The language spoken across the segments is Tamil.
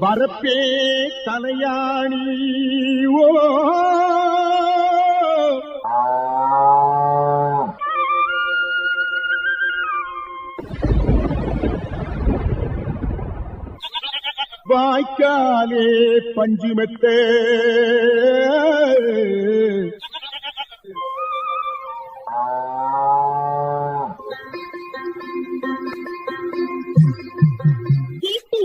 வரப்பே தலையாணி ஓ. ஆம் வாய்க்காலே பஞ்சுமெத்தே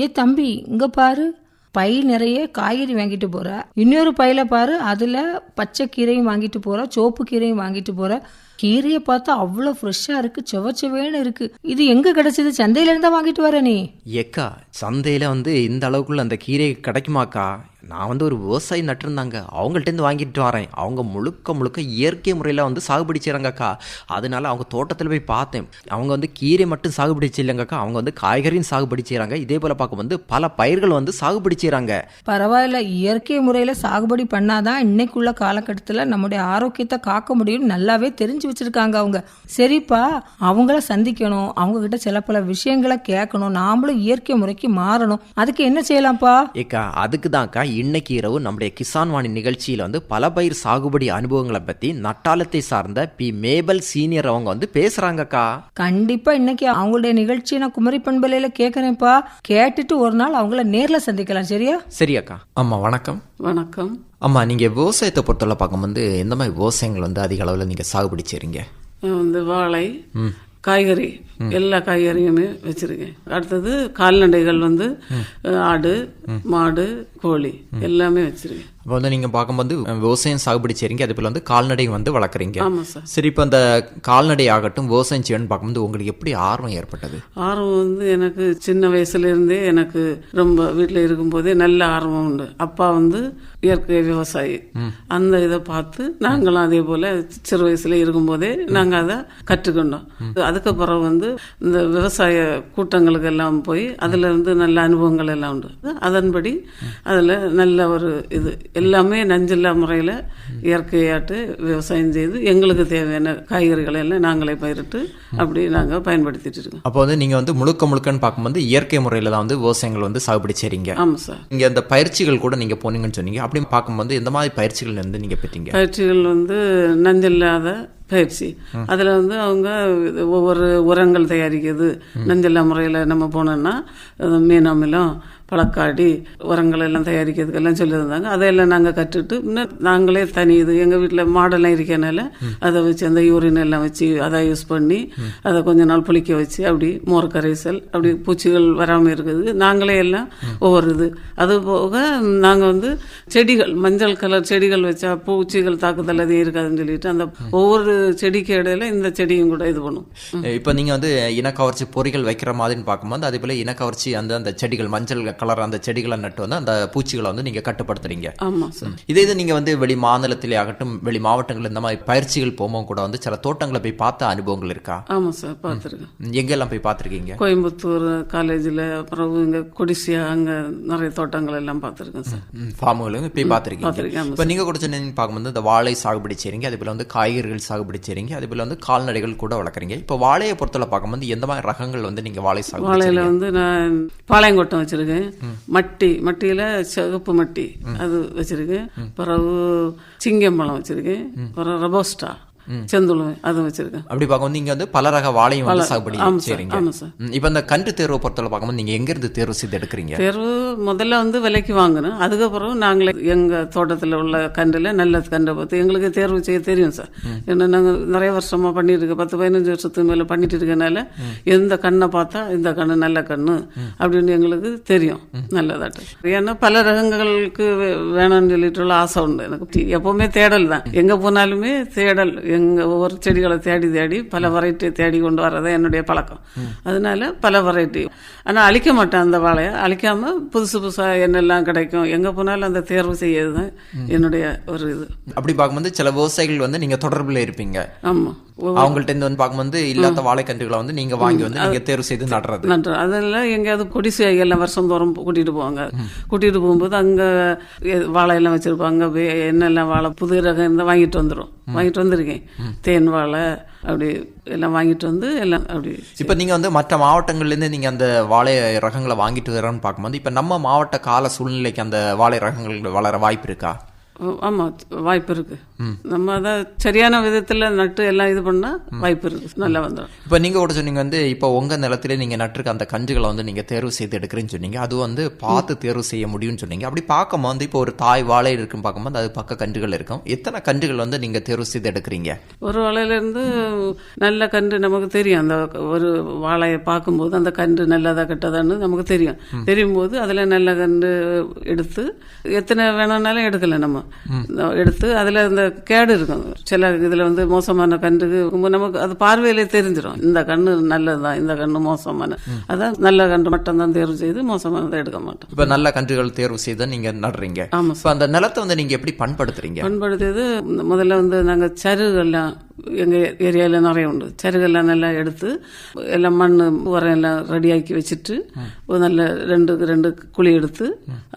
ஏ தம்பி இங்க பாரு. பை நிறைய காய்கறி வாங்கிட்டு போற. இன்னொரு பையில பாரு அதுல பச்சை கீரையும் வாங்கிட்டு போற சோப்பு கீரையும் வாங்கிட்டு போற. கீரையை பார்த்தா அவ்வளவு ஃப்ரெஷ்ஷா இருக்கு செவச்செவேன்னு இருக்கு. இது எங்க கிடைச்சது? சந்தையில இருந்தா வாங்கிட்டு வர நீ. ஏக்கா சந்தையில் வந்து இந்த அளவுக்குள்ள அந்த கீரை கிடைக்குமாக்கா? நான் வந்து ஒரு விவசாயி நட்டிருந்தாங்க. அவங்கள்ட்டேருந்து வாங்கிட்டு வரேன். அவங்க முழுக்க முழுக்க இயற்கை முறையில் வந்து சாகுபடி செய்கிறாங்கக்கா அதனால அவங்க தோட்டத்தில் போய் பார்த்தேன். அவங்க வந்து கீரை மட்டும் சாகுபடி செய்யலங்கக்கா அவங்க வந்து காய்கறியும் சாகுபடி செய்கிறாங்க இதே போல் பார்க்க வந்து பல பயிர்கள் வந்து சாகுபடி செய்கிறாங்க பரவாயில்ல. இயற்கை முறையில சாகுபடி பண்ணாதான் இன்னைக்குள்ள காலகட்டத்துல நம்முடைய ஆரோக்கியத்தை காக்க முடியும்னு நல்லாவே தெரிஞ்சு வச்சிருக்காங்க அவங்க. சரிப்பா அவங்கள சந்திக்கணும். அவங்க கிட்ட சில பல விஷயங்களை கேட்கணும். நாமளும் இயற்கை முறைக்கு மாறணும். அதுக்கு என்ன செய்யலாம்ப்பா? ஏக்கா அதுக்கு தான்க்கா இன்னைக்கு இரவு நம்முடைய கிசான் வாணி நிகழ்ச்சியில் வந்து பல பயிர் சாகுபடி அனுபவங்களை பற்றி நட்டாளத்தை சார்ந்த பி மேபல் சீனியர் அவங்க வந்து பேசுகிறாங்கக்கா கண்டிப்பா இன்னைக்கு அவங்களுடைய நிகழ்ச்சியை நான் குமரி பண்பலையில கேட்கறேன்ப்பா கேட்டுட்டு ஒரு நாள் அவங்கள நேர்ல சந்திக்கலாம் சரியா? சரி அக்கா அம்மா வணக்கம். வணக்கம். அம்மா நீங்கள் விவசாயத்தை பொறுத்தவரை பார்க்கும்போது எந்த மாதிரி விவசாயங்கள் வந்து அதிக அளவில் நீங்கள் சாகுபடி செய்கிறீங்க வந்து வாழை காய்கறி எல்லா காய்கறியுமே வச்சிருக்கேன். அடுத்தது கால்நடைகள் வந்து ஆடு மாடு கோழி எல்லாமே வச்சிருக்கேன். இப்போ வந்து நீங்கள் பார்க்கும்போது விவசாயம் சாகுபடி செய்கிறீங்க அதே போல் வந்து கால்நடை வந்து வளர்க்குறீங்க. சார். இப்போ அந்த கால்நடை ஆகட்டும் விவசாயம் செய்யணும்னு பார்க்கும்போது உங்களுக்கு எப்படி ஆர்வம் ஏற்பட்டது? ஆர்வம் வந்து எனக்கு சின்ன வயசுல இருந்தே எனக்கு ரொம்ப வீட்டில் இருக்கும்போதே நல்ல ஆர்வம் உண்டு. அப்பா வந்து இயற்கை விவசாயி. அந்த இதை பார்த்து நாங்களும் அதே போல சிறு வயசுல இருக்கும்போதே நாங்கள் அதை கற்றுக்கொண்டோம். அதுக்கப்புறம் வந்து இந்த விவசாய கூட்டங்களுக்கு எல்லாம் போய் அதுல இருந்து நல்ல அனுபவங்கள் எல்லாம் உண்டு. அதன்படி அதுல நல்ல ஒரு இது எல்லாமே நஞ்சில்லா முறையில் இயற்கையாட்டு விவசாயம் செய்து எங்களுக்கு தேவையான காய்கறிகளை எல்லாம் நாங்களே பயிரிட்டு அப்படி நாங்கள் பயன்படுத்திட்டு இருக்கோம். அப்போ வந்து நீங்கள் வந்து முழுக்க முழுக்கன்னு பார்க்கும்போது இயற்கை முறையில் தான் வந்து விவசாயங்கள் வந்து சாகுபடி செய்கிறீங்க ஆமாம் சார். இங்கே அந்த பயிற்சிகள் கூட நீங்கள் போனீங்கன்னு சொன்னீங்க. அப்படி பார்க்கும்போது எந்த மாதிரி பயிற்சிகள் இருந்து நீங்கள் பெற்றீங்க? பயிற்சிகள் வந்து நஞ்சில்லாத பயிற்சி. அதில் வந்து அவங்க இது ஒவ்வொரு உரங்கள் தயாரிக்கிறது நஞ்செல்லாம் முறையில் நம்ம போனோம்னா மீனாமிலம் பழக்காடி உரங்கள் எல்லாம் தயாரிக்கிறதுக்கெல்லாம் சொல்லியிருந்தாங்க. அதையெல்லாம் நாங்கள் கற்றுட்டு இன்னும் நாங்களே தனி இது எங்கள் வீட்டில் மாடெல்லாம் இருக்கனால அதை வச்சு அந்த யூரின் எல்லாம் வச்சு அதை யூஸ் பண்ணி அதை கொஞ்ச நாள் புளிக்க வச்சு அப்படி மோர் கரைசல் அப்படி பூச்சிகள் வராமல் இருக்குது. நாங்களே எல்லாம் ஒவ்வொரு இது. அது போக நாங்கள் வந்து செடிகள் மஞ்சள் கலர் செடிகள் வச்சா பூச்சிகள் தாக்குதல் அதிகம் இருக்காதுன்னு சொல்லிட்டு அந்த ஒவ்வொரு செடிக்கு இடையில இந்த செடியும் கூட இது பண்ணும். இப்போ நீங்கள் வந்து இனக்கவர்ச்சி பொறிகள் வைக்கிற மாதிரின்னு பார்க்கும்போது அதே போல் இனக்கவர்ச்சி அந்த அந்த செடிகள் மஞ்சள் கலர் அந்த செடிகளை நட்டு வந்து அந்த பூச்சிகளை வந்து நீங்கள் கட்டுப்படுத்துறீங்க. ஆமாம் சார் இதே இது நீங்கள் வந்து வெளி மாநிலத்திலே ஆகட்டும் வெளி மாவட்டங்கள் இந்த மாதிரி பயிற்சிகள் போகும்போது கூட வந்து சில தோட்டங்களை போய் பார்த்த அனுபவங்கள் இருக்கா? ஆமாம் சார் பார்த்துருக்கேன். எங்கெல்லாம் போய் பார்த்துருக்கீங்க? கோயம்புத்தூர் காலேஜில் அப்புறம் இங்கே கொடிசியா அங்கே நிறைய தோட்டங்கள் எல்லாம் பார்த்துருக்கேன் சார் ஃபார்முகளும் போய் பார்த்துருக்கீங்க. இப்போ நீங்கள் கூட சொன்னீங்கன்னு பார்க்கும்போது இந்த வாழை சாகுபடி செய்றீங்க அதே போல் வந்து காய்கறிகள் சாகுபடி செய்றீங்க அதே போல் வந்து கால்நடைகள் கூட வளர்க்குறீங்க. இப்போ வாழையை பொறுத்தவரை பார்க்கும்போது எந்த மாதிரி ரகங்கள் வந்து நீங்கள் வாழை சாகுபடி வாழையில? வந்து நான் பாளையங்கோட்டம் வச்சிருக்கேன். மட்டி மட்டியில சிகப்பு மட்டி அது வச்சிருக்கேன். பிறகு சிங்கம்பழம் வச்சிருக்கேன். பிறகு ரபோஸ்டா செந்துளுவன் அதுவும் வச்சிருக்கேன். அப்படி பார்க்கும்போது நீங்க வந்து பல ரக வாழையும் வந்து சாகுபடி ஆமா சார், செய்றீங்க. ஆமா சார். ம், இப்போ இந்த கன்று தேர்வை பொறுத்தவரை பார்க்கும்போது நீங்க எங்க இருந்து தேர்வு செய்து எடுக்கிறீங்க? தேர்வு முதல்ல வந்து விலைக்கு வாங்கினோம் அதுக்கப்புறம் நாங்களே எங்க தோட்டத்தில் உள்ள கன்றில் நல்ல கன்றை பார்த்து எங்களுக்கு தேர்வு செய்ய தெரியும் சார். ஏன்னா நாங்கள் நிறைய வருஷமா பண்ணிட்டு இருக்கோம் பத்து பதினஞ்சு வருஷத்துக்கு மேலே பண்ணிட்டு இருக்கனால எந்த கண்ணை பார்த்தா இந்த கண்ணு நல்ல கண்ணு அப்படின்னு எங்களுக்கு தெரியும். நல்லதாட்டு ஏன்னா பல ரகங்களுக்கு வேணும்னு சொல்லிட்டு உள்ள ஆசை உண்டு. எனக்கு எப்பவுமே தேடல் தான். எங்க போனாலுமே தேடல். எங்கள் ஒவ்வொரு செடிகளை தேடி தேடி பல வெரைட்டி தேடி கொண்டு வர்றது என்னுடைய பழக்கம். அதனால பல வெரைட்டி ஆனால் அழிக்க மாட்டேன் அந்த வாழையை. அழிக்காம புதுசு புதுசாக என்னெல்லாம் கிடைக்கும் எங்கே போனாலும் அந்த தேர்வு செய்யறது தான் என்னுடைய ஒரு இது. அப்படி பார்க்கும்போது சில விவசாயிகள் வந்து நீங்க தொடர்புல இருப்பீங்க. ஆமாம் அவங்கள்ட்ட இருந்து வந்து பார்க்கும்போது இல்லாத வாழைக்கன்றுகளை வந்து நீங்க வாங்கி வந்து நீங்க தேர்வு செய்து நடுறது. நன்று அதெல்லாம் எங்கேயாவது கொடிசை எல்லாம் வருஷந்தோறும் கூட்டிகிட்டு போவாங்க. கூட்டிகிட்டு போகும்போது அங்கே வாழையெல்லாம் வச்சுருப்பாங்க. என்னெல்லாம் வாழை புது ரகம் இருந்தால் வாங்கிட்டு வந்துடும் வாங்கிட்டு வந்திருக்கேன். தேன் வாழை அப்படி எல்லாம் வாங்கிட்டு வந்து எல்லாம் அப்படி இப்போ நீங்க வந்து மற்ற மாவட்டங்கள்ல இருந்து நீங்க அந்த வாழை ரகங்களை வாங்கிட்டு வரேன்னு பார்க்கும்போது இப்போ நம்ம மாவட்ட கால சூழ்நிலைக்கு அந்த வாழை ரகங்கள் வளர வாய்ப்பு இருக்கா? ஆமாம் வாய்ப்பு இருக்கு. நம்ம அதை சரியான விதத்தில் நட்டு எல்லாம் இது பண்ணால் வாய்ப்பு இருக்கு. நல்லா வந்துடும் இப்போ நீங்க கூட சொன்னீங்க வந்து இப்போ உங்க நிலத்திலே நீங்க நட்டிருக்க அந்த கஞ்சுகளை வந்து நீங்க தேர்வு செய்து எடுக்கிறேன்னு சொன்னீங்க. அது வந்து பார்த்து தேர்வு செய்ய முடியும்னு சொன்னீங்க. அப்படி பார்க்கும்போது வந்து இப்போ ஒரு தாய் வாழை இருக்குன்னு பார்க்கும்போது அது பக்க கன்றுகள் இருக்கும். எத்தனை கன்றுகள் வந்து நீங்க தேர்வு செய்து எடுக்கிறீங்க? ஒரு வாழையிலேருந்து நல்ல கன்று நமக்கு தெரியும். அந்த ஒரு வாழையை பார்க்கும்போது அந்த கன்று நல்லதா கெட்டதான்னு நமக்கு தெரியும். தெரியும் போது அதில் நல்ல கன்று எடுத்து எத்தனை வேணும்னாலும் எடுக்கல நம்ம. எடுத்து அதில் இந்த கேடு இருக்கும். சில இதில் வந்து மோசமான கன்றுக்கு நமக்கு அது பார்வையிலே தெரிஞ்சிடும் இந்த கன்று நல்லதுதான் இந்த கன்று மோசமான. அதான் நல்ல கன்று மட்டும் தான் தேர்வு செய்து மோசமானதை எடுக்க மாட்டோம். இப்போ நல்ல கன்றுகள் தேர்வு செய்து நீங்க நடுறீங்க. ஆமா இப்போ அந்த நிலத்தை வந்து நீங்க எப்படி பண்படுத்துறீங்க? பண்படுத்தியது முதல்ல வந்து நாங்கள் சருகெல்லாம் எங்கள் ஏரியாவில் நிறைய உண்டு. சருகெல்லாம் நல்லா எடுத்து எல்லாம் மண் உரம் எல்லாம் ரெடியாக்கி வச்சுட்டு நல்ல ரெண்டு ரெண்டு குழி எடுத்து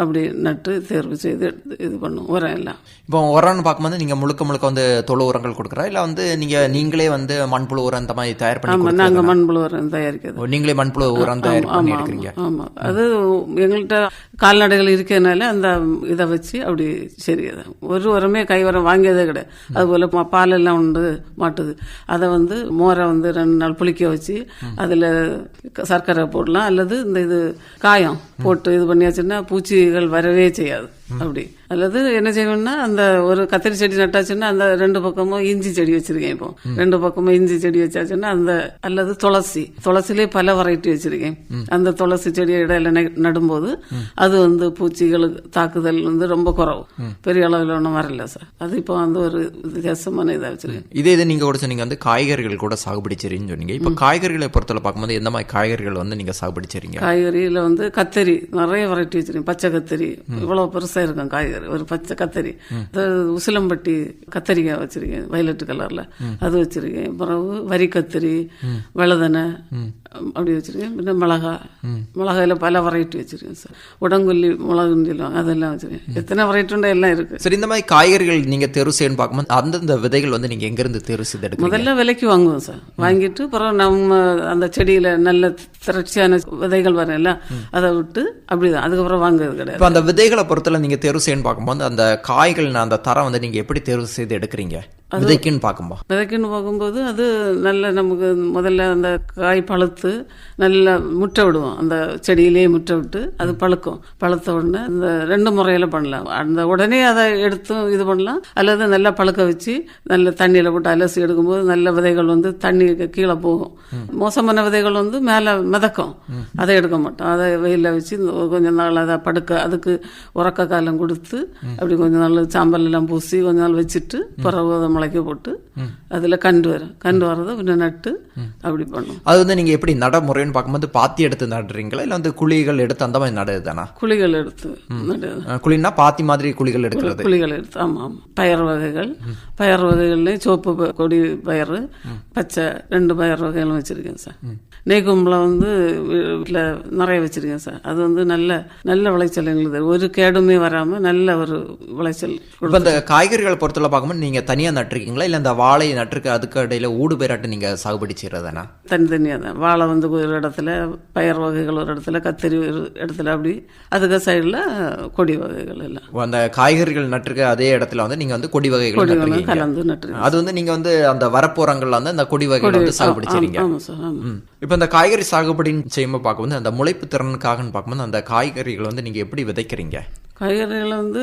அப்படி நட்டு தேர்வு செய்து எடுத்து இது பண்ணும் உரம் எல்லாம். இப்போ உரம்னு பார்க்கும்போது நீங்க முழுக்க முழுக்க வந்து தொழு உரங்கள் கொடுக்குறா? இல்ல வந்து நீங்க நீங்களே வந்து மண்புழு உரம் இந்த மாதிரி தயார் பண்ணி ஆமாம்? நாங்கள் மண்புழு உரம் தயாரிக்கிறது. நீங்களே மண்புழு உரம் தயார் பண்ணி ஆமா எடுக்கிறீங்க. ஆமா அது எங்கள்கிட்ட கால்நடைகள் இருக்கிறதுனால அந்த இதை வச்சு அப்படி சரி ஒரு உரமே கை உரம் வாங்கியதே கிடையாது. அதுபோல் பாலெல்லாம் உண்டு மாட்டுது. அதை வந்து மோரை வந்து ரெண்டு நாள் புளிக்க வச்சு அதில் சர்க்கரை போடலாம். அல்லது இந்த இது காயம் போட்டு இது பண்ணியாச்சுன்னா பூச்சிகள் வரவே செய்யாது. அப்படி. அல்லது என்ன செய்யணும்னா அந்த ஒரு கத்திரி செடி நட்டாச்சுன்னா அந்த ரெண்டு பக்கமும் இஞ்சி செடி வச்சிருக்கேன் இப்போ. ரெண்டு பக்கமும் இஞ்சி செடி வச்சாச்சுன்னா அந்த அல்லது துளசி. துளசிலே பல வெரைட்டி வச்சிருக்கேன். அந்த துளசி செடியை இடையில நடும்போது அது வந்து பூச்சிகளுக்கு தாக்குதல் வந்து ரொம்ப குறவு. பெரிய அளவில் ஒன்றும் வரல சார் அது இப்போ வந்து ஒரு வித்தியாசமான இதாக வச்சிருக்கேன். இதே இது நீங்க கூட சொன்னீங்க வந்து காய்கறிகள் கூட சாகுபடி செய்றீங்கன்னு சொன்னீங்க. இப்போ காய்கறிகளை பொறுத்தவரை பார்க்கும்போது எந்த மாதிரி காய்கறிகள் வந்து நீங்க சாகுபடி செய்றீங்க? காய்கறியில் வந்து கத்தரி நிறைய வெரைட்டி வச்சிருக்கேன். பச்சை கத்தரி இவ்வளோ பெருசாக இருக்கும் காய்கறி ஒரு பச்சை கத்தரி. உசிலம்பட்டி கத்தரிக்காய் வச்சிருக்கேன் வயலட் கலரில் அது வச்சிருக்கேன். பிறகு வரி கத்தரி வெளதனை அப்படி வச்சிருக்கேன். பின்ன மிளகா. மிளகாயில் பல வெரைட்டி வச்சிருக்கேன் சார். உடங்குல்லி மிளகுண்டிலும் அதெல்லாம் வச்சிருக்கேன். எத்தனை வெரைட்டி உண்டோ எல்லாம் இருக்கு. சரி இந்த மாதிரி காய்கறிகள் நீங்க தேர்வு செய்யணும்னு பார்க்கும்போது அந்தந்த விதைகள் வந்து நீங்க எங்க இருந்து தேர்வு செய்து எடுக்கிறீங்க? முதல்ல விலைக்கு வாங்குவோம் சார். வாங்கிட்டு அப்புறம் நம்ம அந்த செடியில நல்ல திரட்சியான விதைகள் வரல அதை விட்டு அப்படிதான். அதுக்கப்புறம் வாங்குறது கிடையாது. இப்போ அந்த விதைகளை பொறுத்தல நீங்க தேர்வு செய்யணும்னு பார்க்கும்போது அந்த காய்கள் அந்த தரம் வந்து நீங்க எப்படி தேர்வு செய்து எடுக்கிறீங்க? விதைக்குன்னு பார்க்கும்போது. விதைக்குன்னு பார்க்கும்போது அது நல்ல நமக்கு முதல்ல அந்த காய் பழுத்து நல்ல முட்டை விடுவோம். அந்த செடியிலேயே முட்டை விட்டு அது பழுக்கும். பழுத்த உடனே அந்த ரெண்டு முறையில் பண்ணலாம். அந்த உடனே அதை எடுத்தும் இது பண்ணலாம். அல்லது நல்லா பழுக்க வச்சு நல்ல தண்ணியில் போட்டு அலசி எடுக்கும்போது நல்ல விதைகள் வந்து தண்ணி கீழே போகும். மோசமான விதைகள் வந்து மேலே மிதக்கும். அதை எடுக்க மாட்டோம். அதை வெயிலில் வச்சு கொஞ்ச நாள் அதை படுக்க அதுக்கு உறக்க காலம் கொடுத்து அப்படி கொஞ்ச நாள் சாம்பல் எல்லாம் பூசி கொஞ்ச நாள் வச்சுட்டு பிறகு அதை முளைக்க போட்டு அதில் கண்டு வரும். கண்டு வரதை பின்ன நட்டு அப்படி பண்ணும். அது வந்து நீங்க எப்படி நடைமுறைன்னு பார்க்கும்போது பாத்தி எடுத்து நடுறீங்களா? இல்ல வந்து குழிகள் எடுத்து அந்த மாதிரி நடுறது தானா குழிகள் எடுத்து குழின்னா பாத்தி மாதிரி குழிகள் எடுக்கிறது. குழிகள் எடுத்து ஆமாம் ஆமாம் வகைகள். பயறு வகைகள்லேயும் சோப்பு கொடி பயறு பச்சை ரெண்டு பயறு வகைகளும் வச்சுருக்கேன் சார். நெய்கும்பலம் வந்து வீட்டில் நிறைய வச்சுருக்கேன் சார். அது வந்து நல்ல நல்ல விளைச்சல் எங்களுக்கு. ஒரு கேடுமே வராமல் நல்ல ஒரு விளைச்சல் இப்போ இந்த காய்கறிகளை பொறுத்தவரை பார்க்கும்போது நீங்க தனியா நட்டிருக்கீங்களா இல்ல இந்த வாழை நட்டிருக்க அதுக்கு இடையில ஊடு பேராட்டு நீங்க சாகுபடி செய்யறதானா தனித்தனியாக தான். வாழை வந்து ஒரு இடத்துல பயறு வகைகள் ஒரு இடத்துல கத்திரி ஒரு இடத்துல அப்படி அதுக்கு சைடில் கொடி வகைகள் எல்லாம். அந்த காய்கறிகள் நட்டிருக்க அதே இடத்துல வந்து நீங்க வந்து கொடி வகைகள் கலந்து நட்டு அது வந்து நீங்க வந்து அந்த வரப்போறங்கள்ல வந்து அந்த கொடி வகைகள் வந்து சாகுபடி செய்றீங்க. இப்போ இந்த காய்கறி சாகுபடின்னு செய்யும்போது பார்க்கும்போது அந்த முளைப்பு திறனுக்காகன்னு பார்க்கும்போது அந்த காய்கறிகள் வந்து நீங்க எப்படி விதைக்கிறீங்க? காய்கறிகளை வந்து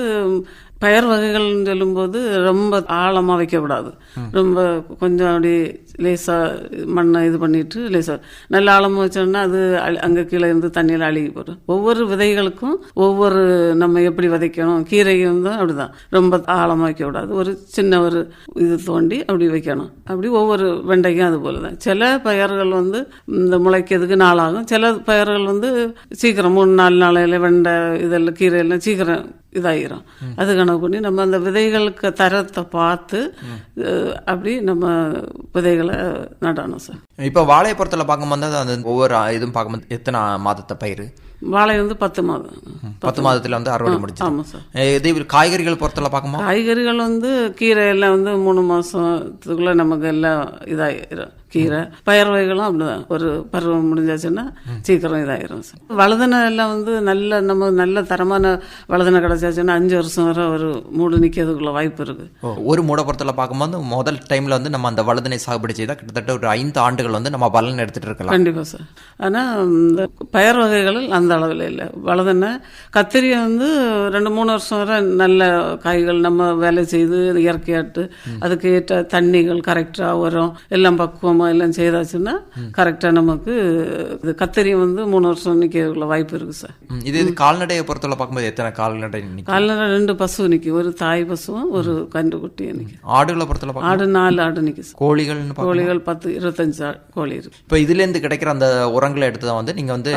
பயிர் வகைகள்னு சொல்லும்போது ரொம்ப ஆழமாக வைக்கக்கூடாது ரொம்ப கொஞ்சம் அப்படி லேசாக மண்ணை இது பண்ணிட்டு லேசாக நல்ல ஆழமாக வச்சோம்னா அது அழி- அங்கே கீழே இருந்து தண்ணியில் அழுகி போடும் ஒவ்வொரு விதைகளுக்கும் ஒவ்வொரு நம்ம எப்படி விதைக்கணும் கீரையும் தான் அப்படிதான். ரொம்ப ஆழமாக வைக்கக்கூடாது. ஒரு சின்ன ஒரு இது தோண்டி அப்படி வைக்கணும். அப்படி ஒவ்வொரு வெண்டைக்கும் அது போல தான் சில பயிர்கள் வந்து இந்த முளைக்கிறதுக்கு நாளாகும். சில பயிர்கள் வந்து சீக்கிரம் மூணு நாலு நாளையில் வெண்டை இதெல்லாம் கீரையெல்லாம் சீக்கிரம் இதாயிரும். அது கணக்கு பண்ணி நம்ம அந்த விதைகளுக்கு தரத்தை பார்த்து அப்படி நம்ம விதைகளை நடணும் சார். இப்போ வாழையை பொறுத்தல பார்க்கும்போது அந்த ஒவ்வொரு இதுவும் பார்க்கும்போது எத்தனை மாதத்தை பயிர்? வாழை வந்து பத்து மாதம். பத்து மாதத்துல வந்து அறுவடை முடிச்சு ஆமாம் சார். இதே காய்கறிகள் பொறுத்தல பார்க்கும்போது காய்கறிகள் வந்து கீரை எல்லாம் வந்து மூணு மாசத்துக்குள்ள நமக்கு எல்லாம் இதாயிரும். கீரை பயிர் வகைகளும் அப்படிதான். ஒரு பருவம் முடிஞ்சாச்சுன்னா சீக்கிரம் இதாயிரும் சார். வழுதனை எல்லாம் வந்து நல்ல நம்ம நல்ல தரமான வழுதனை கிடைச்சாச்சுன்னா அஞ்சு வருஷம் வரை ஒரு மூடு நிற்கிறதுக்குள்ள வாய்ப்பு இருக்கு. ஒரு மூட பொறுத்தல பார்க்கும்போது முதல் டைம்ல வந்து நம்ம அந்த வழுதனை சாகுபடி செய்தால் கிட்டத்தட்ட ஒரு ஐந்து ஆண்டுகள் வந்து நம்ம பலன் எடுத்துட்டு இருக்கலாம். கண்டிப்பா சார். ஆனா இந்த பயர் வகைகளில் அந்த அளவில் இல்லை. வளதென்ன கத்திரியை வந்து ரெண்டு மூணு வருஷம் வரை நல்ல காய்கள் நம்ம வேலை செய்து இயற்கையாட்டு அதுக்கு ஏற்ற தண்ணிகள் கரெக்டா உரம் எல்லாம் பக்குவமா எல்லாம் செய்தாச்சுன்னா கரெக்டா நமக்கு இது கத்திரி வந்து மூணு வருஷம் நிற்கிறதுக்குள்ள வாய்ப்பு இருக்கு சார் இது இது கால்நடையை பொறுத்தவரை பார்க்கும்போது எத்தனை கால்நடை காலையில் ரெண்டு பசு நிற்கும் ஒரு தாய் பசுவும் ஒரு கன்று குட்டியும் நிற்கும் ஆடுகளை பொறுத்தவரை ஆடு நாலு ஆடு நிற்கும் கோழிகள்னு பார்க்கும் கோழிகள் பத்து இருபத்தஞ்சு கோழி இருக்கு. இப்போ இதுலேருந்து கிடைக்கிற அந்த உரங்களை எடுத்து தான் வந்து நீங்கள் வந்து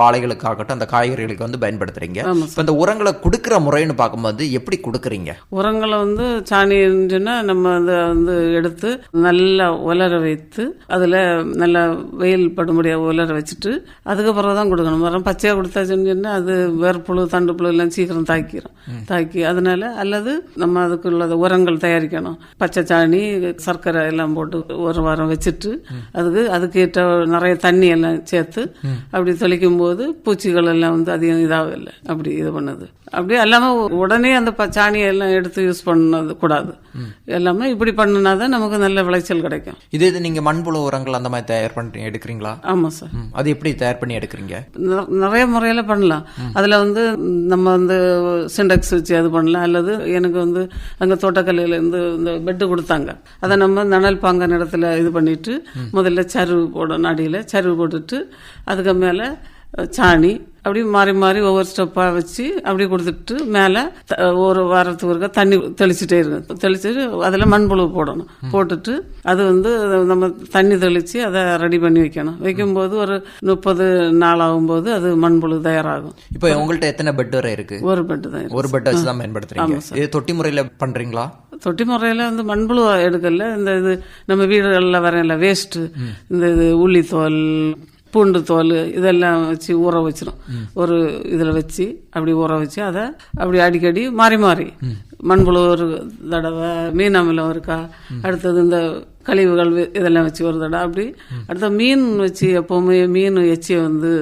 வாழைகளுக்காகட்டும் அந்த காய்கறிகளுக்கு வந்து பயன்படுத்துறீங்க. இப்போ இந்த உரங்களை கொடுக்குற முறைன்னு பார்க்கும்போது எப்படி கொடுக்குறீங்க? உரங்களை வந்து சொன்னா நம்ம அதை வந்து எடுத்து நல்லா உலர வைத்து அதில் நல்லா வெயில் படும்படியாக உலர வச்சுட்டு அதுக்கப்புறம் தான் கொடுக்கணும். மரம் பச்சையாக கொடுத்தா சொன்னா அது வேர்ப்புழு தண்டுப்புழு எல்லாம் சீக்கிரம் தாக்கிடும் தாக்கி அதனால அல்லது நம்ம அதுக்குள்ள உரங்கள் தயாரிக்கணும். பச்சை சாணி சர்க்கரை எல்லாம் போட்டு ஒரு வாரம் வச்சுட்டு அதுக்கு அதுக்கேற்ற நிறைய தண்ணி எல்லாம் சேர்த்து அப்படி தெளிக்கும் போது பூச்சிகள் எல்லாம் வந்து அதிகம் இதாகவில்லை அப்படி இது பண்ணுது. அப்படி எல்லாமே உடனே அந்த ப- சாணியை எல்லாம் எடுத்து யூஸ் பண்ணது கூடாது. எல்லாமே இப்படி பண்ணினா தான் நமக்கு நல்ல விளைச்சல் கிடைக்கும். இதே இது நீங்கள் மண்புழு உரங்கள் அந்த மாதிரி தயார் பண்ணி எடுக்கிறீங்களா? ஆமாம் சார் அது எப்படி தயார் பண்ணி எடுக்கிறீங்க? நிற- நிறைய முறையில் பண்ணலாம். அதில் வந்து நம்ம வந்து சிண்டெக்ஸ் வச்சு அது பண்ணலாம். அல்லது எனக்கு வந்து அங்கே தோட்டக்கல்லையில இருந்து இந்த பெட்டு கொடுத்தாங்க. அதை நம்ம நனல் பாங்கான இடத்துல இது பண்ணிட்டு முதல்ல சருவு போடணும் அடியில் சருவு போட்டுட்டு அதுக்கு மேலே சாணி அப்படி மாறி மாறி ஒவ்வொரு ஸ்டெப்பாக வச்சு அப்படி கொடுத்துட்டு மேலே ஒரு வாரத்துக்கு ஒருக்கா தண்ணி தெளிச்சுட்டே இருக்கு தெளிச்சுட்டு அதில் மண்புழு போடணும். போட்டுட்டு அது வந்து நம்ம தண்ணி தெளித்து அதை ரெடி பண்ணி வைக்கணும். வைக்கும்போது ஒரு முப்பது நாள் ஆகும்போது அது மண்புழு தயாராகும். இப்போ உங்கள்ட்ட எத்தனை பெட் வரை இருக்கு? ஒரு பெட்டு தான். ஒரு பெட் வச்சு தான் பயன்படுத்துறீங்க. இது தொட்டி முறையில் பண்றீங்களா? தொட்டி முறையில் வந்து மண்புழு எடுக்கல. இந்த இது நம்ம வீடுகளில் வரையில வேஸ்ட்டு இந்த இது உள்ளித்தோல் பூண்டு தோல் இதெல்லாம் வச்சு ஊற வச்சிரும். ஒரு இதில் வச்சு அப்படி ஊற வச்சு அதை அப்படி அடிக்கடி மாறி மாறி. மண்புழு ஒரு தடவை மீன் அமிலம் இருக்கா? அடுத்தது இந்த கழிவுகள் இதெல்லாம் வச்சு ஒரு தடவை அப்படி. அடுத்த மீன் வச்சு எப்போவுமே மீன் எச்சியை வந்து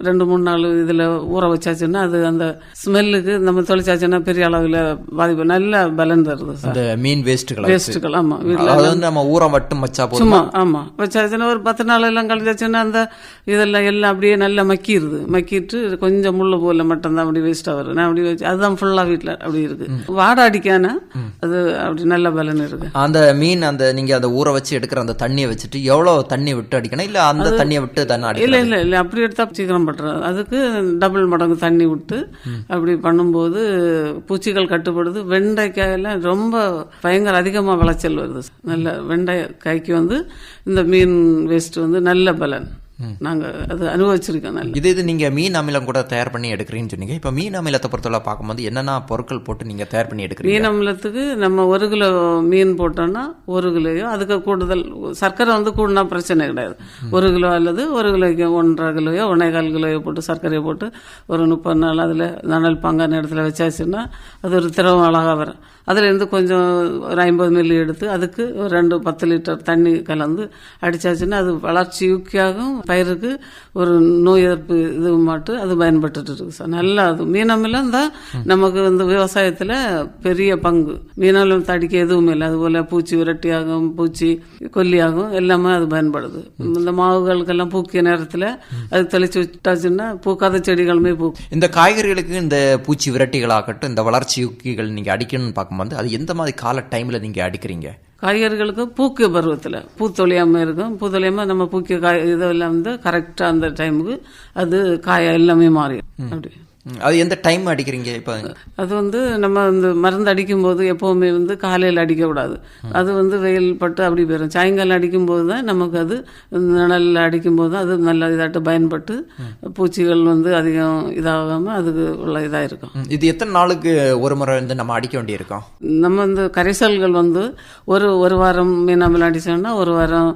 ரெண்டு மூணு நாள் இதில் ஊற வச்சாச்சுன்னா அது அந்த ஸ்மெல்லுக்கு நம்ம தொழிச்சாச்சுன்னா பெரிய அளவில் பாதிப்பு. நல்ல பலன் தருது சார். அந்த மீன் வேஸ்ட்டுகளை வேஸ்ட்டுகள் ஆமாம் வீட்டில் வந்து நம்ம ஊற மட்டும் வச்சா சும்மா ஆமா. வச்சாச்சுன்னா ஒரு பத்து நாள் எல்லாம் கழிச்சாச்சுன்னா அந்த இதெல்லாம் எல்லாம் அப்படியே நல்லா மக்கிடுது மக்கிட்டு கொஞ்சம் முள்ளு போல மட்டும்தான் அப்படி வேஸ்ட்டாக வரும் நான் அப்படி வச்சு அதுதான் ஃபுல்லாக வீட்டில் அப்படி இருக்கு. வாடை அடிக்கானா? அது அப்படி நல்ல பலன் இருக்கு. அந்த மீன் அந்த நீங்க அந்த ஊற வச்சு எடுக்கிற அந்த தண்ணியை வச்சுட்டு எவ்வளவு தண்ணி விட்டு அடிக்கணும்? இல்ல அந்த தண்ணியை விட்டு இல்ல அடிக்கணும்? இல்ல இல்ல அப்படி எடுத்தா சீக்கிரம் பட்டுறது. அதுக்கு டபுள் மடங்கு தண்ணி விட்டு அப்படி பண்ணும்போது பூச்சிகள் கட்டுப்படுது. வெண்டைக்காயெல்லாம் ரொம்ப பயங்கர அதிகமா விளைச்சல் வருது. நல்ல வெண்டைக்காய்க்கு வந்து இந்த மீன் வேஸ்ட் வந்து நல்ல பலன். நாங்க அது அனுபவிச்சிருக்கோம் நல்ல. இது இது நீங்க மீன் அமிலம் கூட தயார் பண்ணி எடுக்கிறீங்கன்னு சொன்னீங்க. இப்ப மீன் அமிலத்தை பொறுத்தவரை பார்க்கும்போது என்னென்ன பொருட்கள் போட்டு நீங்க தயார் பண்ணி எடுக்கிறீங்க? மீன் அமிலத்துக்கு நம்ம ஒரு கிலோ மீன் போட்டோம்னா ஒரு கிலோயோ அதுக்கு கூடுதல் சர்க்கரை வந்து கூடினா பிரச்சனை கிடையாது. ஒரு கிலோ அல்லது ஒரு கிலோக்கு ஒன்றரை கிலோயோ ஒன்றேகால் கிலோயோ போட்டு சர்க்கரையை போட்டு ஒரு முப்பது நாள் அதில் நனல் பாங்கான இடத்துல வச்சாச்சுன்னா அது ஒரு திரவம் அழகாக வரும். அதுலேருந்து கொஞ்சம் ஒரு ஐம்பது மில்லி எடுத்து அதுக்கு ஒரு ரெண்டு பத்து லிட்டர் தண்ணி கலந்து அடித்தாச்சுன்னா அது வளர்ச்சி யூக்கியாகும் பயிருக்கு ஒரு நோய் எதிர்ப்பு இது மட்டும் அது பயன்பட்டுட்டு இருக்கு சார். நல்லா அது மீனமிலம் தான் நமக்கு வந்து விவசாயத்தில் பெரிய பங்கு. மீனமிலம் தடிக்க எதுவும் இல்லை. அதுபோல் பூச்சி விரட்டியாகும் பூச்சி கொல்லியாகும் எல்லாமே அது பயன்படுது. இந்த மாவுகளுக்கெல்லாம் பூக்கிய நேரத்தில் அது தெளிச்சு விட்டாச்சுன்னா பூக்காத செடிகளுமே பூக்கும். இந்த காய்கறிகளுக்கு இந்த பூச்சி விரட்டிகளாகட்டும் இந்த வளர்ச்சி யுக்கிகள் நீங்கள் அடிக்கணும்னு பார்க்கும்போது அது எந்த மாதிரி கால டைமில் நீங்கள் அடிக்கிறீங்க? காய்கறிகளுக்கு பூக்கிய பருவத்தில் பூத்தொழியாமல் இருக்கும். பூத்தொழியாமல் நம்ம பூக்கிய காய் இதெல்லாம் வந்து கரெக்டாக அந்த டைமுக்கு அது காய எல்லாமே மாறிடும். அப்படி. அது எந்த டைம் அடிக்கிறீங்க இப்போ? அது வந்து நம்ம இந்த மருந்து அடிக்கும்போது எப்போவுமே வந்து காலையில் அடிக்கக்கூடாது அது வந்து வெயில் பட்டு அப்படி போயிடும் சாயங்காலம் அடிக்கும்போது தான் நமக்கு அது நிழலில் அடிக்கும்போது தான் அது நல்ல இதாட்டு பயன்பட்டு பூச்சிகள் வந்து அதிகம் இதாகாமல் அதுக்கு உள்ள இதாக இருக்கும். இது எத்தனை நாளுக்கு ஒரு முறை வந்து நம்ம அடிக்க வேண்டியிருக்கோம் நம்ம இந்த கரைசல்கள் வந்து ஒரு ஒரு வாரம் மீனாமல் அடிச்சோம்னா ஒரு வாரம்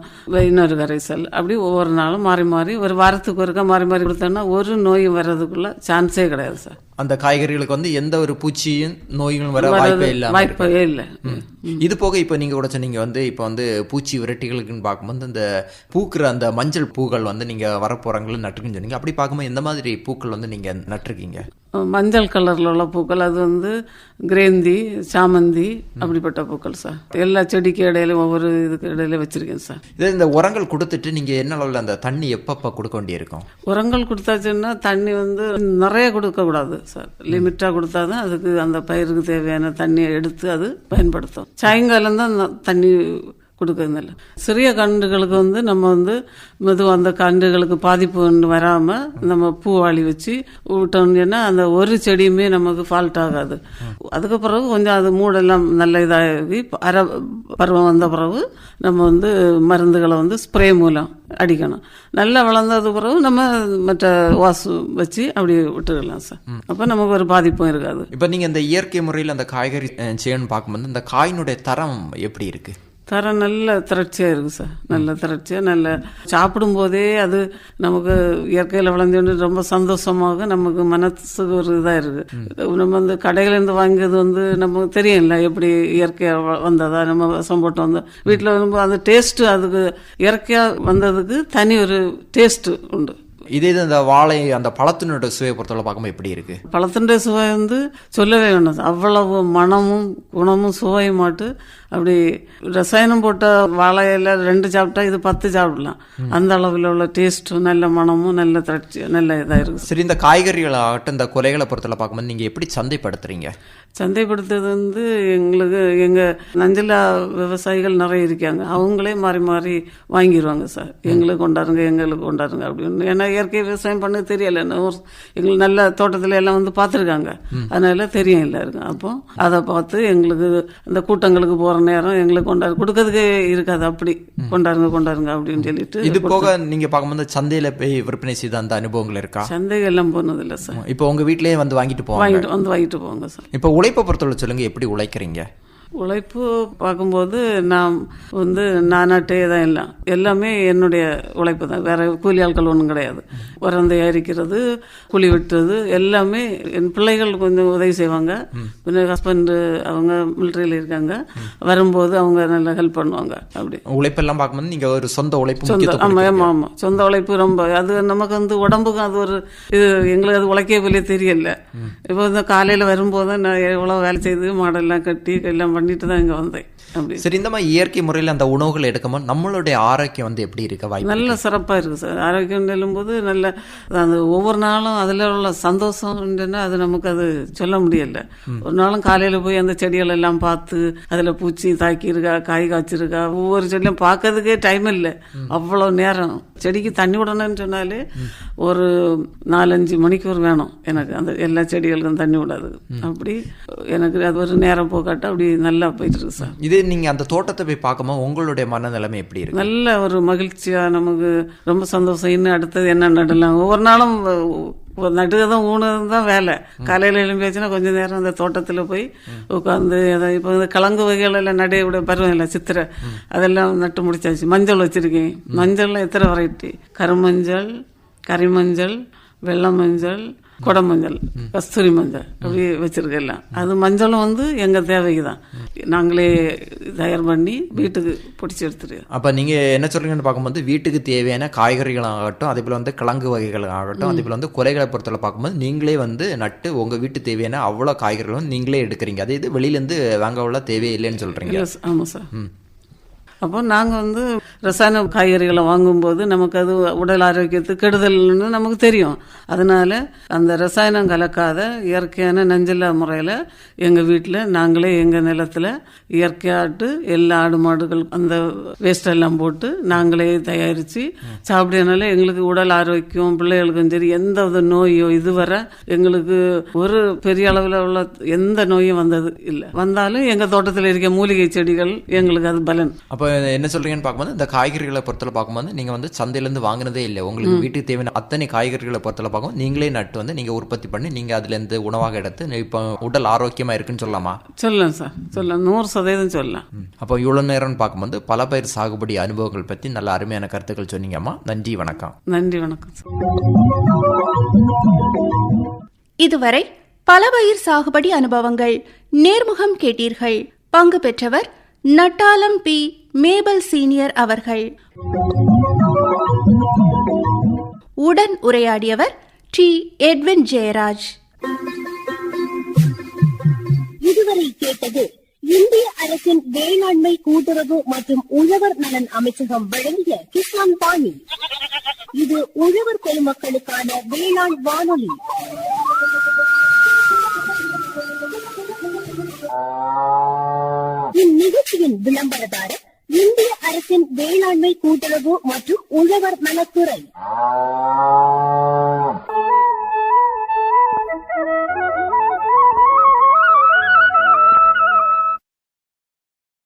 இன்னொரு கரைசல். அப்படி ஒவ்வொரு நாளும் மாறி மாறி ஒரு வாரத்துக்கு ஒருக்கா மாறி மாறி கொடுத்தோம்னா ஒரு நோய் வர்றதுக்குள்ள சான்ஸே கிடையாது. சார். அந்த காய்கறிகளுக்கு வந்து எந்த ஒரு பூச்சியும் நோய்களும் வர வாய்ப்பே இல்லாமல் வாய்ப்பே இல்லை. இது போக இப்போ நீங்கள் கூட சொன்னீங்க வந்து இப்போ வந்து பூச்சி விரட்டிகளுக்குன்னு பார்க்கும்போது இந்த பூக்கிற அந்த மஞ்சள் பூக்கள் வந்து நீங்கள் வரப்போகிறாங்களும் நட்டுருக்குன்னு சொன்னீங்க. அப்படி பார்க்கும்போது எந்த மாதிரி பூக்கள் வந்து நீங்கள் நட்டிருக்கீங்க? மஞ்சள் கலர்ல உள்ள பூக்கள். அது வந்து கிரேந்தி சாமந்தி அப்படிப்பட்ட பூக்கள் சார். எல்லா செடிக்கு இடையில ஒவ்வொரு இதுக்கு இடையில வச்சிருக்கேன் சார். இதே இந்த உரங்கள் கொடுத்துட்டு நீங்கள் என்ன அளவில் அந்த தண்ணி எப்பப்போ கொடுக்க வேண்டியிருக்கும்? உரங்கள் கொடுத்தாச்சுன்னா தண்ணி வந்து நிறைய கொடுக்க கொடுக்கக்கூடாது சார். லிமிட்டா கொடுத்தாதான் அதுக்கு அந்த பயிருக்கு தேவையான தண்ணியை எடுத்து அது பயன்படுத்தும். சாயங்காலம் தான் தண்ணி கொடுக்கறதில்ல. சிறிய கன்றுகளுக்கு வந்து நம்ம வந்து மெதுவாக அந்த கன்றுகளுக்கு பாதிப்பு ஒன்று வராமல் நம்ம பூவாளி வச்சு விட்டோம்னா அந்த ஒரு செடியுமே நமக்கு ஃபால்ட் ஆகாது. அதுக்கு பிறகு கொஞ்சம் அது மூடெல்லாம் நல்ல இதாகி அரை பருவம் வந்த பிறகு நம்ம வந்து மருந்துகளை வந்து ஸ்ப்ரே மூலம் அடிக்கணும். நல்லா வளர்ந்தது பிறகு நம்ம மற்ற வாசு வச்சு அப்படி விட்டுக்கலாம் சார். அப்போ நமக்கு ஒரு பாதிப்பும் இருக்காது. இப்போ நீங்கள் இந்த இயற்கை முறையில் அந்த காய்கறி செய்யணும்னு பார்க்கும்போது இந்த காயினுடைய தரம் எப்படி இருக்கு? தரம் நல்ல திரட்சியாக இருக்குது சார். நல்ல திரட்சியாக நல்ல சாப்பிடும்போதே அது நமக்கு இயற்கையில் விளைஞ்சோன்னு ரொம்ப சந்தோஷமாக நமக்கு மனசுக்கு ஒரு இதாக இருக்குது நம்ம வந்து கடையிலேருந்து வாங்கியது வந்து நமக்கு தெரியும்ல எப்படி இயற்கையாக வந்ததா நம்ம விஷம் போட்டு வந்தோம் வீட்டில் வரும்போது அந்த டேஸ்ட்டு அதுக்கு இயற்கையாக வந்ததுக்கு தனி ஒரு டேஸ்ட்டு உண்டு. இதே இது அந்த வாழை அந்த பழத்தினோட சுவையை பொறுத்தவரை பார்க்கும்போது எப்படி இருக்கு? பழத்திൻ്റെ சுவை வந்து சொல்லவே வேண்டாம். அவ்வளவு மனமும் குணமும் சுவையும் மாட்டு அப்படி ரசாயனம் போட்ட வாழையில ரெண்டு சாப்பிட்டா இது பத்து சாப்பிடலாம். அந்த அளவில் உள்ள டேஸ்ட்டும் நல்ல மனமும் நல்ல திரட்சி நல்ல இதாக இருக்குது சரி இந்த காய்கறிகள் ஆகட்டும் இந்த கொலைகளை பொறுத்தவரை பார்க்கும்போது நீங்கள் எப்படி சந்தைப்படுத்துறீங்க? சந்தைப்படுத்துறது வந்து எங்களுக்கு எங்கள் நஞ்சலா விவசாயிகள் நிறைய இருக்காங்க. அவங்களே மாறி மாறி வாங்கிடுவாங்க சார். எங்களுக்கு கொண்டாருங்க எங்களுக்கு கொண்டாருங்க அப்படின்னு. ஏன்னா இயற்கை விவசாயம் பண்ண தெரியல. எங்களுக்கு நல்ல தோட்டத்தில் எல்லாம் வந்து பார்த்துருக்காங்க. அதனால தெரியும் எல்லாருக்கும். அப்போ அதை பார்த்து எங்களுக்கு அந்த கூட்டங்களுக்கு போகிற நேரம் எங்களுக்கு கொண்டாரு கொடுக்கறதுக்கே இருக்காது அப்படி. கொண்டாருங்க கொண்டாருங்க அப்படின்னு சொல்லிட்டு இது போக நீங்க பார்க்கும்போது சந்தையில போய் விற்பனை செய்த அந்த அனுபவங்கள் இருக்கா? சந்தைக்கு எல்லாம் போனதில்லை சார். இப்போ உங்க வீட்டிலேயே வந்து வாங்கிட்டு போவாங்க. வாங்கிட்டு வந்து வாங்கிட்டு போவாங்க சார். இப்போ உழைப்பை பொறுத்தவரை சொல்லுங்க எப்படி உழைக்கிறீங்க? உழைப்பு பார்க்கும்போது நான் வந்து நானாட்டே தான் எல்லாம் எல்லாமே என்னுடைய உழைப்பு தான். வேற கூலி ஆட்கள் ஒன்றும் கிடையாது. உரம் தயாரிக்கிறது குழி வெட்டுறது எல்லாமே என் பிள்ளைகள் கொஞ்சம் உதவி செய்வாங்க. பின்ன ஹஸ்பண்டு அவங்க மிலிட்ரியில் இருக்காங்க. வரும்போது அவங்க நல்லா ஹெல்ப் பண்ணுவாங்க. அப்படி. உழைப்பெல்லாம் பார்க்கும்போது நீங்க ஒரு சொந்த உழைப்பு சொந்த ஆமாம். ஆமாம் ஆமாம் சொந்த உழைப்பு ரொம்ப அது நமக்கு வந்து உடம்புக்கு அது ஒரு இது எங்களுக்கு அது உழைக்க போலே தெரியல. இப்போ இந்த காலையில் வரும்போது நான் எவ்வளோ வேலை செய்து மாடெல்லாம் கட்டி எல்லாம் பண்ணிட்டு தான் இங்கே வந்தேன் அப்படி சரி இந்த மாதிரி இயற்கை முறையில் அந்த உணவுகளை எடுக்கும்போது நம்மளுடைய ஆரோக்கியம் வந்து எப்படி இருக்க வாய்ப்பு நல்ல சிறப்பாக இருக்குது சார். ஆரோக்கியம் சொல்லும்போது நல்ல அந்த ஒவ்வொரு நாளும் அதில் உள்ள சந்தோஷம்னா அது நமக்கு அது சொல்ல முடியல. ஒரு நாளும் காலையில் போய் அந்த செடிகள் எல்லாம் பார்த்து அதில் பூச்சி தாக்கியிருக்கா காய் காய்ச்சிருக்கா ஒவ்வொரு செடியும் பார்க்கறதுக்கே டைம் இல்லை. அவ்வளோ நேரம். செடிக்கு தண்ணி விடணும்னு சொன்னாலே ஒரு நாலஞ்சு மணிக்கூர் வேணும் எனக்கு. அந்த எல்லா செடிகளுக்கும் தண்ணி விடாது. அப்படி எனக்கு அது ஒரு நேரம் போக்காட்ட அப்படி நல்லா போயிட்டு இருக்கு சார். இதே நீங்க அந்த தோட்டத்தை போய் பார்க்கும்போது உங்களுடைய மனநிலைமை எப்படி இருக்கு? நல்ல ஒரு மகிழ்ச்சியா நமக்கு ரொம்ப சந்தோஷம். இன்னும் அடுத்தது என்ன நடலாம்? ஒவ்வொரு நாளும் நடுகதான் ஊனதும் தான் வேலை. காலையில் எழும்பியாச்சுன்னா கொஞ்ச நேரம் அந்த தோட்டத்தில் போய் உட்காந்து அதை இப்போ இந்த கிழங்கு வகைகள் எல்லாம் நடைய விட பருவம் இல்லை சித்திரை. அதெல்லாம் நட்டு முடிச்சாச்சு. மஞ்சள் வச்சுருக்கேன். மஞ்சளில் எத்தனை வெரைட்டி கருமஞ்சள் கரிமஞ்சள் வெள்ளை மஞ்சள் குடமஞ்சள் கஸ்தூரி மஞ்சள் அப்படி வச்சிருக்கலாம் அது மஞ்சளும் வந்து எங்க தேவைக்கு தான் நாங்களே தயார் பண்ணி வீட்டுக்கு பிடிச்சி எடுத்துருக்கோம் அப்போ நீங்கள் என்ன சொல்றீங்கன்னு பார்க்கும்போது வீட்டுக்கு தேவையான காய்கறிகள் ஆகட்டும் அதே போல் வந்து கிழங்கு வகைகள் ஆகட்டும் அதே போல் வந்து கொலைகளை பொறுத்தவரை பார்க்கும்போது நீங்களே வந்து நட்டு உங்கள் வீட்டு தேவையான அவ்வளோ காய்கறிகளும் நீங்களே எடுக்கிறீங்க. அதே இது வெளியிலேருந்து வாங்க உள்ள தேவையே இல்லைன்னு சொல்கிறீங்க ஆமாம் சார் அப்போ நாங்கள் வந்து ரசாயன காய்கறிகளை வாங்கும்போது நமக்கு அது உடல் ஆரோக்கியத்துக்கு கெடுதல்னு நமக்கு தெரியும். அதனால அந்த ரசாயனம் கலக்காத இயற்கையான நஞ்சில்லா முறையில் எங்கள் வீட்டில் நாங்களே எங்கள் நிலத்தில் இயற்கையாட்டு எல்லா ஆடு மாடுகள் அந்த வேஸ்ட் எல்லாம் போட்டு நாங்களே தயாரித்து சாப்பிடனால எங்களுக்கு உடல் ஆரோக்கியம் பிள்ளைகளுக்கும் சரி எந்த வித நோயோ இதுவரை எங்களுக்கு ஒரு பெரிய அளவில் உள்ள எந்த நோயும் வந்தது இல்லை. வந்தாலும் எங்கள் தோட்டத்தில் இருக்க மூலிகை செடிகள் எங்களுக்கு அது பலன். அப்போ என்ன சொல்றீங்கன்னு பார்க்கும்போது இந்த காய்கறிகளை பொறுத்தவரை பார்க்கும்போது நீங்கள் வந்து சந்தையிலேருந்து வாங்கினதே இல்லை. உங்களுக்கு வீட்டுக்கு தேவையான அத்தனை காய்கறிகளை பொறுத்தவரை பார்க்கும்போது நீங்களே நட்டு வந்து நீங்கள் உற்பத்தி பண்ணி நீங்கள் அதுலேருந்து உணவாக எடுத்து இப்போ உடல் ஆரோக்கியமாக இருக்குன்னு சொல்லலாமா? சொல்லலாம் சார். சொல்லலாம். நூறு சதவீதம் சொல்லலாம். அப்போ இவ்வளோ நேரம்னு பார்க்கும்போது பல பயிர் சாகுபடி அனுபவங்கள் பற்றி நல்ல அருமையான கருத்துக்கள் சொன்னீங்கம்மா நன்றி வணக்கம். நன்றி வணக்கம் இதுவரை பலபயிர் சாகுபடி அனுபவங்கள் நேர்முகம் கேட்டீர்கள். பங்கு பெற்றவர் நட்டாலம் பி. மேபல் சீனியர் அவர்கள். உடன் உரையாடியவர் டி. எட்வின் ஜெயராஜ். இதுவரை கேட்டது இந்திய அரசின் வேளாண்மை கூட்டுறவு மற்றும் உழவர் நலன் அமைச்சகம் வழங்கிய கிசான் பாணி. இது உழவர் பெருமக்களுக்கான வேளாண் வானொலி. இந்நிகழ்ச்சியின் விளம்பரதாரர் இந்திய அரசின் வேளாண்மை கூட்டுறவு மற்றும் உழவர் நலத்துறை.